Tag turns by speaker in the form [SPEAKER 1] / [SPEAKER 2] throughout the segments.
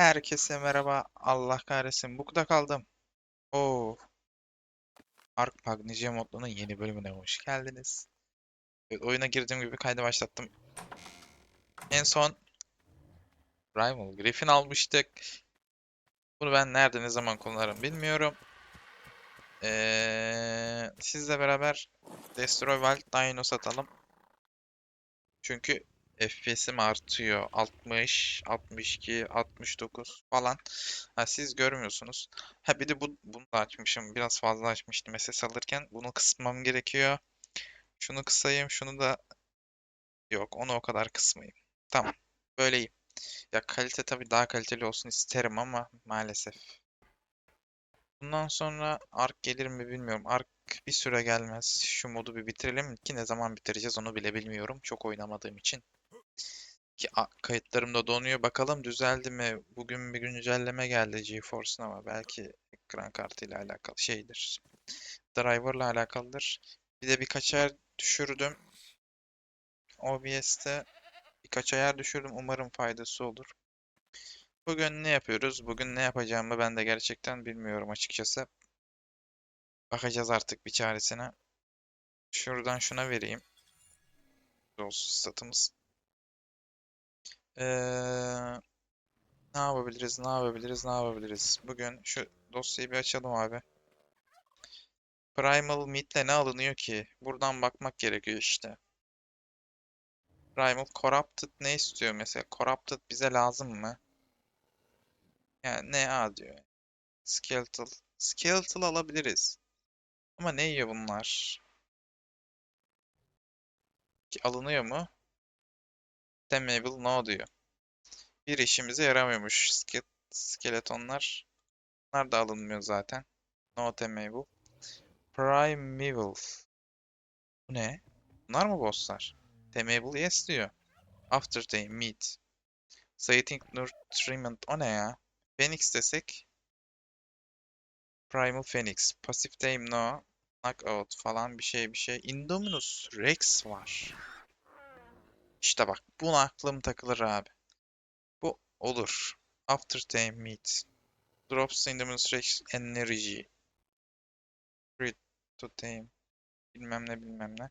[SPEAKER 1] Herkese merhaba. Allah kahretsin. Bukta kaldım. Oo. Ark Magnesia modunun yeni bölümüne hoş geldiniz. Evet, oyuna girdiğim gibi kaydı başlattım. En son Primal Griffin almıştık. Bunu ben nerede ne zaman kullanırım bilmiyorum. Ee, sizle beraber Destroy Wild Dino satalım. Çünkü FPS'im artıyor. 60, 62, 69 falan. Ha, siz görmüyorsunuz. Ha bir de bu, bunu da açmışım. Biraz fazla açmıştım SS alırken. Bunu kısmam gerekiyor. Şunu kısayım. Şunu da yok. Onu o kadar kısmayayım. Tamam. Böyle iyi. Ya kalite tabii daha kaliteli olsun isterim ama maalesef. Bundan sonra Ark gelir mi bilmiyorum. Ark bir süre gelmez. Şu modu bir bitirelim ki ne zaman bitireceğiz onu bile bilmiyorum. Çok oynamadığım için. Ki kayıtlarım da donuyor. Bakalım düzeldi mi? Bugün bir güncelleme geldi GeForce'un ama belki ekran kartıyla alakalı şeydir. Driver'la alakalıdır. Bir de birkaç ayar düşürdüm. OBS'te birkaç ayar düşürdüm. Umarım faydası olur. Bugün ne yapıyoruz? Bugün ne yapacağımı ben de gerçekten bilmiyorum açıkçası. Bakacağız artık bir çaresine. Şuradan şuna vereyim. Olsun statımız. Ee, ne yapabiliriz? Ne yapabiliriz? Ne yapabiliriz? Bugün şu dosyayı bir açalım abi. Primal Meat'le ne alınıyor ki? Buradan bakmak gerekiyor işte. Primal Corrupted ne istiyor mesela? Corrupted bize lazım mı? Yani ne A diyor. Skeletal. Skeletal alabiliriz. Ama ne yiyor bunlar? Ki alınıyor mu? Temable no diyor. Bir işimize yaramıyormuş ske- skeletonlar. Bunlar da alınmıyor zaten. No temable. Primeval. Bu ne? Bunlar mı bosslar? Temable yes diyor. Aftertime meat. Citing nutriment o ne ya? Phoenix desek. Primal Phoenix. Passive Tame no. Knockout falan bir şey bir şey. Indominus Rex var. İşte bak buna aklım takılır abi. Bu olur. Aftertime meat. Drops Indominus Rex energy. Crit to tame. Bilmem ne bilmem ne.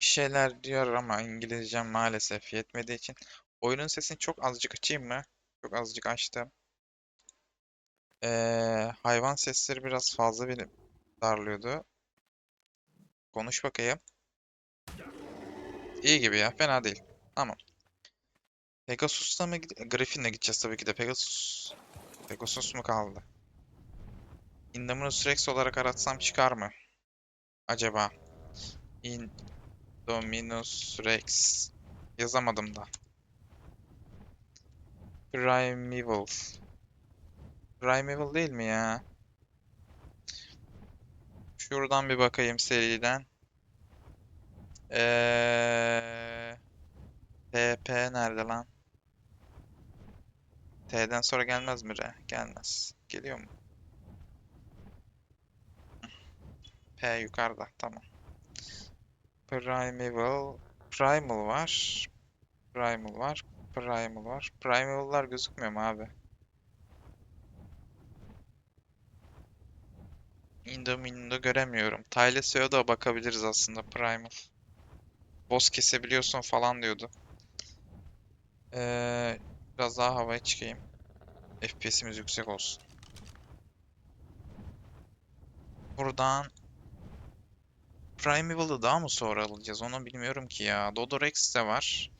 [SPEAKER 1] Bir şeyler diyor ama İngilizcem maalesef yetmediği için. Oyunun sesini çok azıcık açayım mı? Çok azıcık açtım. Ee, hayvan sesleri biraz fazla beni darlıyordu. Konuş bakayım. İyi gibi ya. Fena değil. Tamam. Pegasus'la mı Griffin'le gideceğiz tabii ki de. Pegasus. Pegasus mu kaldı? Indominus Rex olarak aratsam çıkar mı? Acaba? Indominus Rex. Yazamadım da. Primeval. Primeval değil mi ya? Şuradan bir bakayım seriden. Eee... TP nerede lan? T'den sonra gelmez mi R? Gelmez. Geliyor mu? P yukarıda. Tamam. Primeval. Primal var. Primal var. Primal var. Primal'lar gözükmüyor mu abi? Indomine'de göremiyorum. Tyleseo'ya da bakabiliriz aslında Primal. Boss kesebiliyorsun falan diyordu. Ee, biraz daha havaya çıkayım. FPS'imiz yüksek olsun. Buradan Primeval'ı daha mı sonra alacağız? Onu bilmiyorum ki ya. Dodorex de var.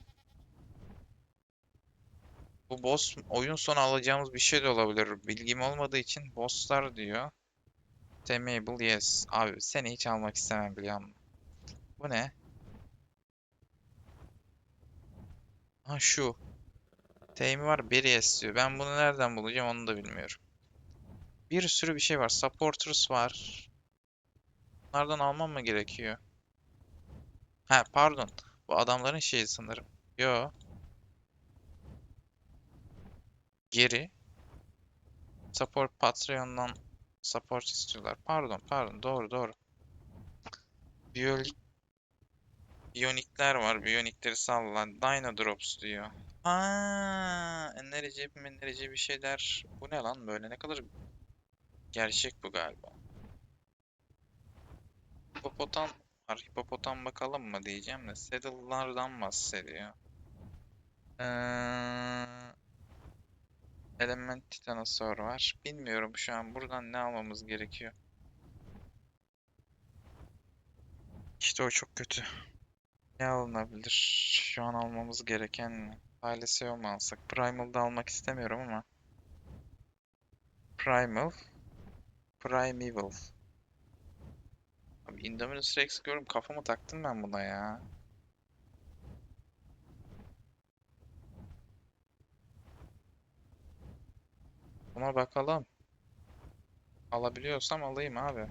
[SPEAKER 1] Bu boss oyun sonu alacağımız bir şey de olabilir. Bilgim olmadığı için bosslar diyor. Temable yes. Abi seni hiç almak istemem biliyor musun? Bu ne? Ha şu. Tame var, biri yes diyor. Ben bunu nereden bulacağım onu da bilmiyorum. Bir sürü bir şey var. Supporters var. Bunlardan almam mı gerekiyor? Ha pardon. Bu adamların şeyi sanırım. Yo. Geri. Support Patreon'dan support istiyorlar. Pardon, pardon. Doğru, doğru. Biyolojik Biyonikler var. Biyonikleri salla. Dino Drops diyor. Aa, enerji, enerji bir şeyler. Bu ne lan böyle? Ne kadar gerçek bu galiba. Hipopotam var. Hipopotam bakalım mı diyeceğim de. Saddle'lardan bahsediyor. Ee, Element Titanosaur var. Bilmiyorum şu an buradan ne almamız gerekiyor. İşte o çok kötü. Ne alınabilir? Şu an almamız gereken ne? Aileseo mu alsak? Primal'da almak istemiyorum ama. Primal. Primeval. Abi Indominus Rex görüyorum kafamı taktım ben buna ya. Buna bakalım. Alabiliyorsam alayım abi.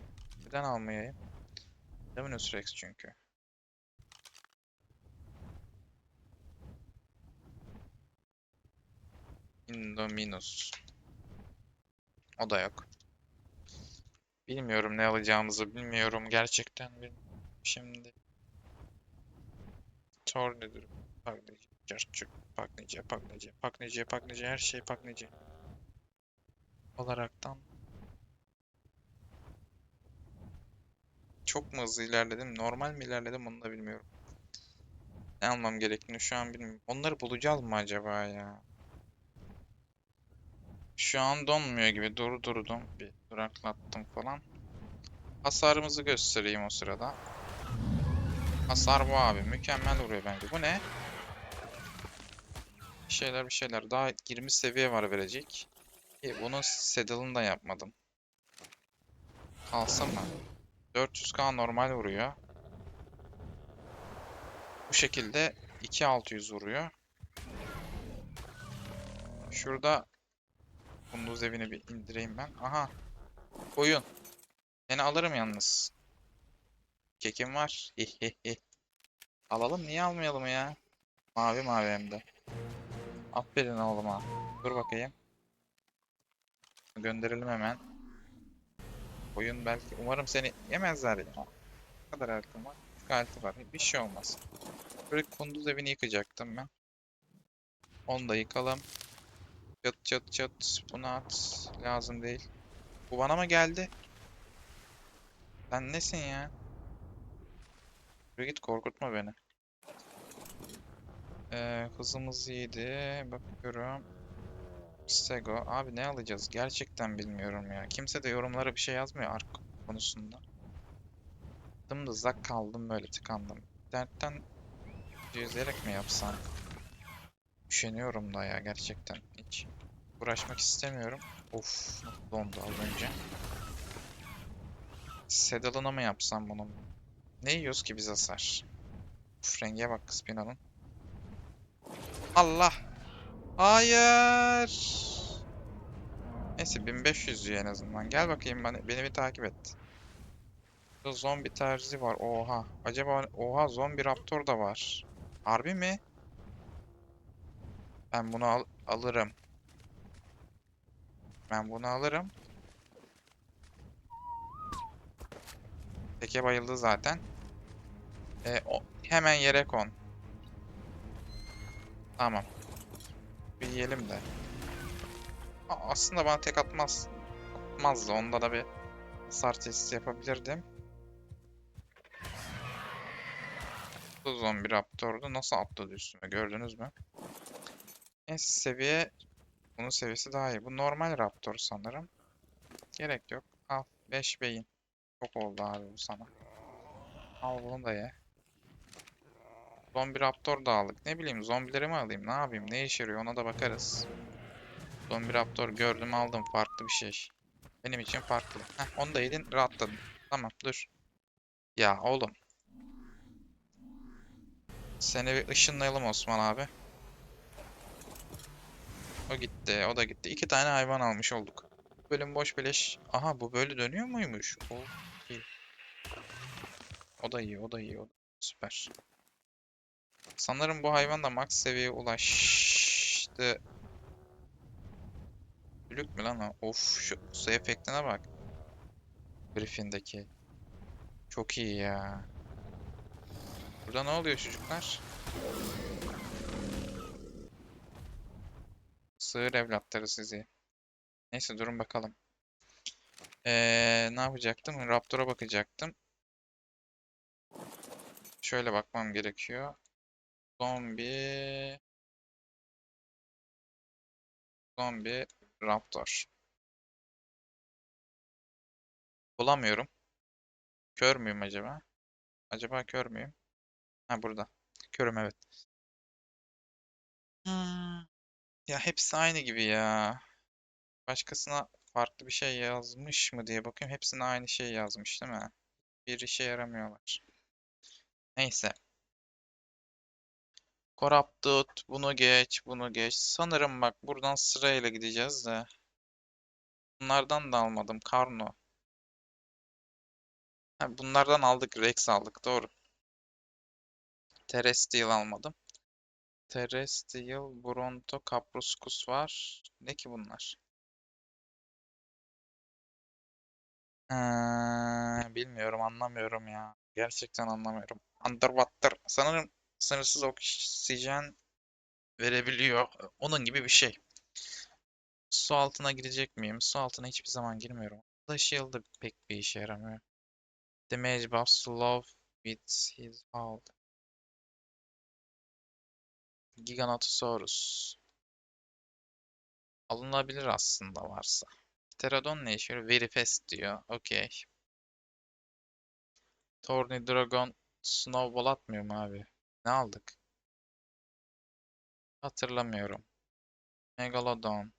[SPEAKER 1] Neden almayayım? Indominus Rex çünkü. Indominus. O da yok. Bilmiyorum ne alacağımızı bilmiyorum gerçekten bilmiyorum. Şimdi Tornado, Paknici, Carçuk, Paknici, Paknici, Paknici, Paknici, her şey Paknici. Olaraktan çok mu hızlı ilerledim, normal mi ilerledim onu da bilmiyorum. Ne almam gerektiğini şu an bilmiyorum. Onları bulacağız mı acaba ya? Şu an donmuyor gibi durdurdum. Bir duraklattım falan. Hasarımızı göstereyim o sırada. Hasar bu abi. Mükemmel vuruyor bence. Bu ne? Bir şeyler bir şeyler. Daha 20 seviye var verecek. İyi, bunun saddle'ını da yapmadım. Kalsın mı? 400k normal vuruyor. Bu şekilde 2600 vuruyor. Şurada Kunduz evini bir indireyim ben. Aha. Koyun. Seni alırım yalnız. Kekim var. Alalım niye almayalım ya? Mavi mavi hem de. Aferin oğluma. Dur bakayım. Gönderelim hemen. Oyun belki umarım seni yemezler ya. Ne kadar altın var? 3 altı var. Bir şey olmaz. Böyle kunduz evini yıkacaktım ben. Onu da yıkalım. Çat çat çat. Bunu at. Lazım değil. Bu bana mı geldi? Sen nesin ya? Yürü git korkutma beni. Ee, hızımız iyiydi. Bakıyorum. Stego. Abi ne alacağız? Gerçekten bilmiyorum ya. Kimse de yorumlara bir şey yazmıyor ark konusunda. Dımdızlak kaldım böyle tıkandım. Dertten izleyerek mi yapsam? Üşeniyorum da ya gerçekten. Hiç uğraşmak istemiyorum. Of dondu az önce. Saddle'ına mı yapsam bunu? Ne yiyoruz ki biz hasar? Uf renge bak Spinal'ın. Allah! Hayır! Neyse 1500 diyor en azından. Gel bakayım bana, beni bir takip et. Burada zombi terzi var. Oha. Acaba oha zombi raptor da var. Harbi mi? Ben bunu al alırım. Ben bunu alırım. Teke bayıldı zaten. E, o, hemen yere kon. Tamam. Yiyelim de. Aa, aslında bana tek atmaz. Atmazdı. Onda da bir hasar testi yapabilirdim. Bu zombi raptordu. Nasıl atladı üstüme gördünüz mü? Neyse seviye... Bunun seviyesi daha iyi. Bu normal raptor sanırım. Gerek yok. Al. 5 beyin. Çok oldu abi bu sana. Al bunu da ye. Zombi raptor da aldık. Ne bileyim zombileri mi alayım? Ne yapayım? Ne işe yarıyor? Ona da bakarız. Zombi raptor gördüm aldım. Farklı bir şey. Benim için farklı. Heh, onu da yedin rahatladın. Tamam dur. Ya oğlum. Seni bir ışınlayalım Osman abi. O gitti. O da gitti. İki tane hayvan almış olduk. Bölüm boş beleş. Aha bu böyle dönüyor muymuş? O iyi. O da iyi. O da iyi. O da süper. Sanırım bu hayvan da max seviyeye ulaştı. Bülük mü lan o? Of şu su efektine bak. Griffin'deki. Çok iyi ya. Burada ne oluyor çocuklar? Sığır evlatları sizi. Neyse durun bakalım. Ee, ne yapacaktım? Raptor'a bakacaktım. Şöyle bakmam gerekiyor. Zombi... Zombi Raptor. Bulamıyorum. Kör müyüm acaba? Acaba kör müyüm? Ha burada. Körüm evet. Hmm. Ya hepsi aynı gibi ya. Başkasına farklı bir şey yazmış mı diye bakıyorum. Hepsine aynı şey yazmış değil mi? Bir işe yaramıyorlar. Neyse. Corrupted. Bunu geç, bunu geç. Sanırım bak buradan sırayla gideceğiz de. Bunlardan da almadım. Karno. Ha, bunlardan aldık. Rex aldık. Doğru. Terrestrial almadım. Terrestrial, Bronto, Kaproskus var. Ne ki bunlar? Ha, bilmiyorum, anlamıyorum ya. Gerçekten anlamıyorum. Underwater. Sanırım sınırsız oksijen verebiliyor. Onun gibi bir şey. Su altına girecek miyim? Su altına hiçbir zaman girmiyorum. The Shield da pek bir işe yaramıyor. Damage buff, slow with his hold. Giganotosaurus. Alınabilir aslında varsa. Pterodon ne işe yarıyor? Very fast diyor. Okey. Tornidragon Snowball atmıyor mu abi? Ne aldık? Hatırlamıyorum. Megalodon.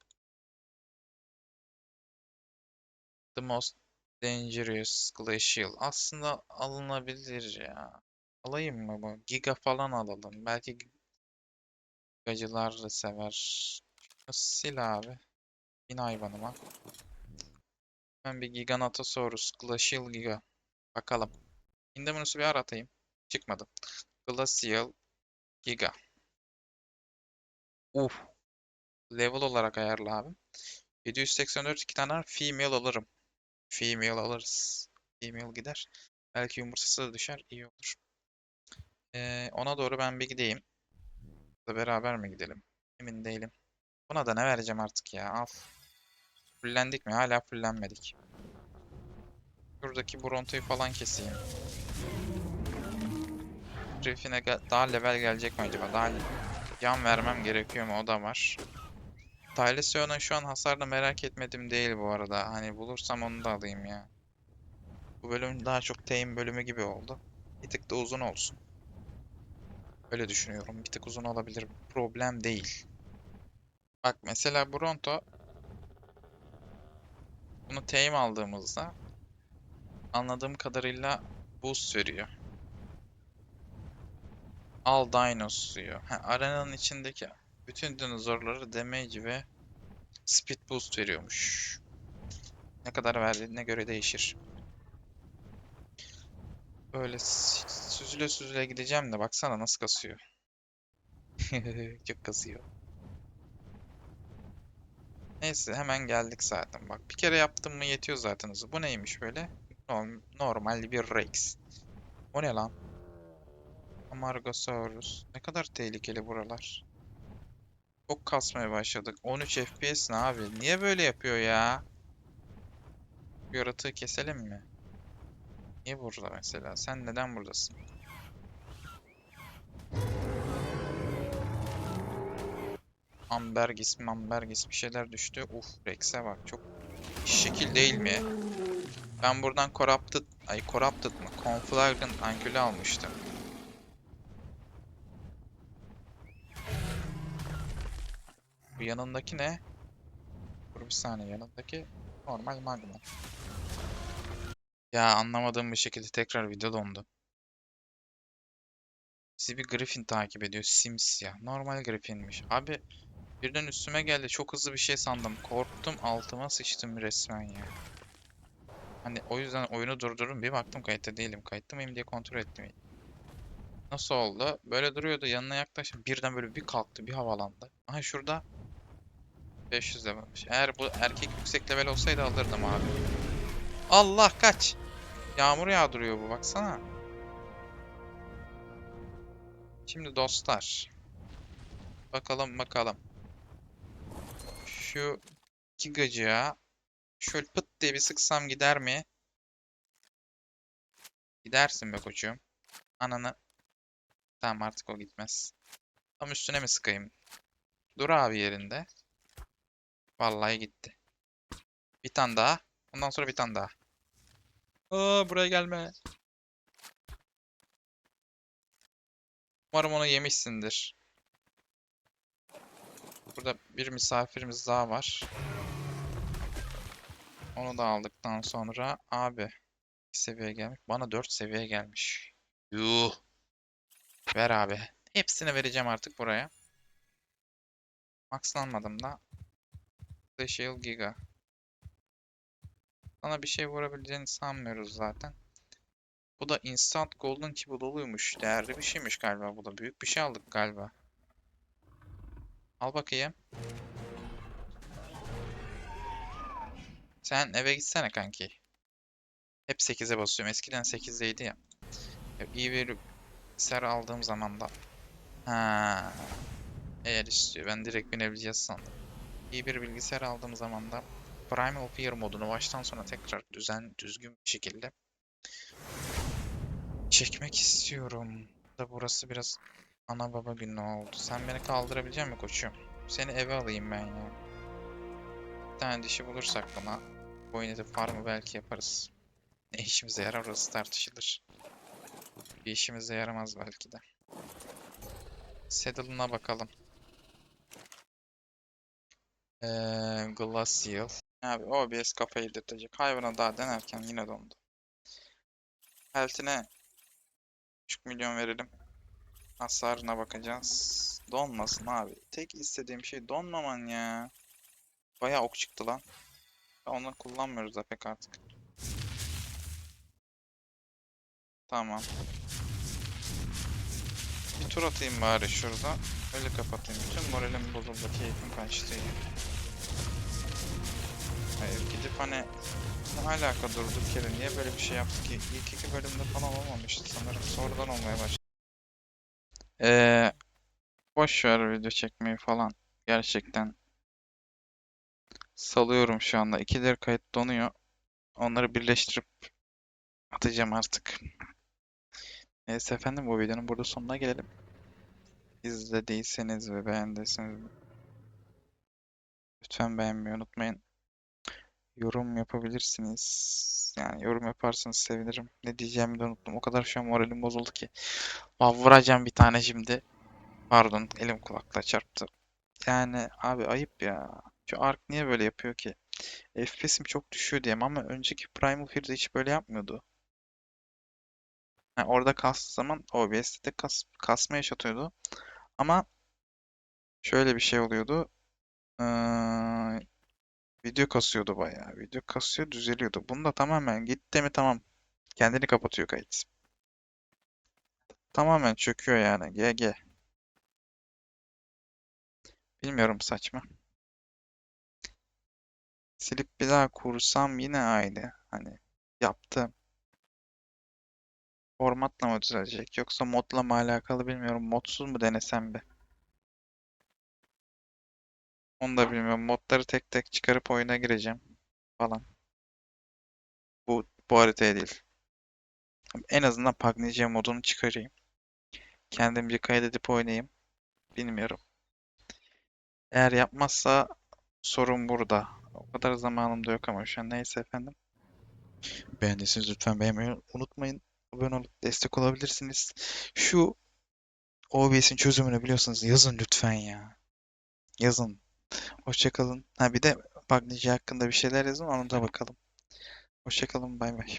[SPEAKER 1] The most dangerous glacial. Aslında alınabilir ya. Alayım mı bu? Giga falan alalım. Belki gigacılar da sever. Sil abi. Bin hayvanıma. Ben bir Giganotosaurus. Glacial Giga. Bakalım. Indominus'u bir aratayım. Çıkmadı. Glacial Giga. Uf. Level olarak ayarla abi. 784 iki tane. Female alırım. Female alırız. Female gider. Belki yumurtası da düşer. iyi olur. Ee, ona doğru ben bir gideyim. Da beraber mi gidelim? Emin değilim. Buna da ne vereceğim artık ya? Al. Fullendik mi? Hala fullenmedik. Şuradaki Bronto'yu falan keseyim. Griffin'e daha level gelecek mi acaba? Daha yan vermem gerekiyor mu? O da var. Tylesion'un şu an hasarını merak etmedim değil bu arada. Hani bulursam onu da alayım ya. Bu bölüm daha çok tame bölümü gibi oldu. Bir tık da uzun olsun. Öyle düşünüyorum. Bir tık uzun olabilir. Problem değil. Bak mesela Bronto bunu tame aldığımızda anladığım kadarıyla boost veriyor. Al Dinos diyor. Ha, arenanın içindeki bütün dinozorlara damage ve speed boost veriyormuş. Ne kadar verdiğine göre değişir. Böyle süzüle süzüle gideceğim de baksana nasıl kasıyor. Çok kasıyor. Neyse hemen geldik zaten. Bak bir kere yaptım mı yetiyor zaten hızı. Bu neymiş böyle? Norm- Normal bir Rex. O ne lan? Amargasaurus. Ne kadar tehlikeli buralar. Çok kasmaya başladık. 13 FPS ne abi? Niye böyle yapıyor ya? Yaratığı keselim mi? Niye burada mesela? Sen neden buradasın? Ambergis, Ambergis bir şeyler düştü. Uf, Rex'e bak. Çok şekil değil mi? Ben buradan Corrupted, ay Corrupted mı? Conflagrant Ankülü almıştım. Bu yanındaki ne? Dur bir saniye yanındaki normal magma. Ya anlamadığım bir şekilde tekrar video dondu. Sizi bir Griffin takip ediyor. Simsiyah. Normal Griffin'miş. Abi birden üstüme geldi. Çok hızlı bir şey sandım. Korktum. Altıma sıçtım resmen ya. Hani o yüzden oyunu durdurdum. Bir baktım kayıtta değilim. Kayıtta mıyım diye kontrol ettim. Nasıl oldu? Böyle duruyordu. Yanına yaklaştım. Birden böyle bir kalktı. Bir havalandı. Aha şurada 500 levelmiş. Eğer bu erkek yüksek level olsaydı alırdım abi. Allah kaç. Yağmur yağdırıyor bu baksana. Şimdi dostlar. Bakalım bakalım. Şu iki gıcığa şöyle pıt diye bir sıksam gider mi? Gidersin be koçum. Ananı. Tamam artık o gitmez. Tam üstüne mi sıkayım? Dur abi yerinde. Vallahi gitti. Bir tane daha. Ondan sonra bir tane daha. Aa, buraya gelme. Umarım onu yemişsindir. Burada bir misafirimiz daha var. Onu da aldıktan sonra abi 2 seviye gelmiş. Bana 4 seviye gelmiş. Yuh. Ver abi. Hepsini vereceğim artık buraya. Maxlanmadım da. Special Giga. Sana bir şey vurabileceğini sanmıyoruz zaten. Bu da Instant Golden Kibble oluyormuş. Değerli bir şeymiş galiba bu da. Büyük bir şey aldık galiba. Al bakayım. Sen eve gitsene kanki. Hep 8'e basıyorum. Eskiden 8'deydi ya. Ya iyi bir ser aldığım zaman da. Ha. Eğer istiyor. Ben direkt binebileceğiz sandım. İyi bir bilgisayar aldığım zaman da Primal Fear modunu baştan sona tekrar düzen düzgün bir şekilde çekmek istiyorum. Da burası biraz ana baba günü oldu. Sen beni kaldırabilecek misin koçum? Seni eve alayım ben ya. Bir tane dişi bulursak buna boyun eti farmı belki yaparız. Ne işimize yarar orası tartışılır. Bir işimize yaramaz belki de. Saddle'ına bakalım. Ee, Glacial. Abi OBS kafayı yedirtecek. Hayvana daha denerken yine dondu. Health'ine 3 milyon verelim. Hasarına bakacağız. Donmasın abi. Tek istediğim şey donmaman ya. Bayağı ok çıktı lan. Onu kullanmıyoruz da pek artık. Tamam. Bir tur atayım bari şurada. Öyle kapatayım. Bütün moralim bozuldu. Keyfim kaçtı. Hayır gidip hani ne alaka durduk yere niye böyle bir şey yaptı ki? İlk iki bölümde falan olmamıştı sanırım. Sonradan olmaya başladı. Ee, boş ver video çekmeyi falan. Gerçekten salıyorum şu anda. İkileri kayıt donuyor. Onları birleştirip atacağım artık. Neyse efendim bu videonun burada sonuna gelelim. İzlediyseniz ve beğendiyseniz lütfen beğenmeyi unutmayın. Yorum yapabilirsiniz. Yani yorum yaparsanız sevinirim. Ne diyeceğimi de unuttum. O kadar şu an moralim bozuldu ki. Vav vuracağım bir tane şimdi. Pardon elim kulakla çarptı. Yani abi ayıp ya. Şu Ark niye böyle yapıyor ki? FPS'im çok düşüyor diyeyim ama önceki Primal Fear'de hiç böyle yapmıyordu. Ha, orada kastığı zaman OBS'de de kas, kasma yaşatıyordu. Ama şöyle bir şey oluyordu. Ee, video kasıyordu bayağı. Video kasıyor düzeliyordu. Bunda tamamen gitti mi tamam. Kendini kapatıyor kayıt. Tamamen çöküyor yani. GG. Bilmiyorum saçma. Silip bir daha kursam yine aynı. Hani yaptım. Formatla mı düzelecek yoksa modla mı alakalı bilmiyorum. Modsuz mu denesem bir. Onu da bilmiyorum. Modları tek tek çıkarıp oyuna gireceğim falan. Bu bu haritaya değil. En azından Pagnice modunu çıkarayım. Kendimce kaydedip oynayayım. Bilmiyorum. Eğer yapmazsa sorun burada. O kadar zamanım da yok ama şu an neyse efendim. Beğendiyseniz lütfen beğenmeyi unutmayın. Abone olup destek olabilirsiniz. Şu OBS'in çözümünü biliyorsunuz yazın lütfen ya. Yazın. Hoşçakalın. Ha bir de Pagnice hakkında bir şeyler yazın ona da bakalım. Hoşçakalın bay bay.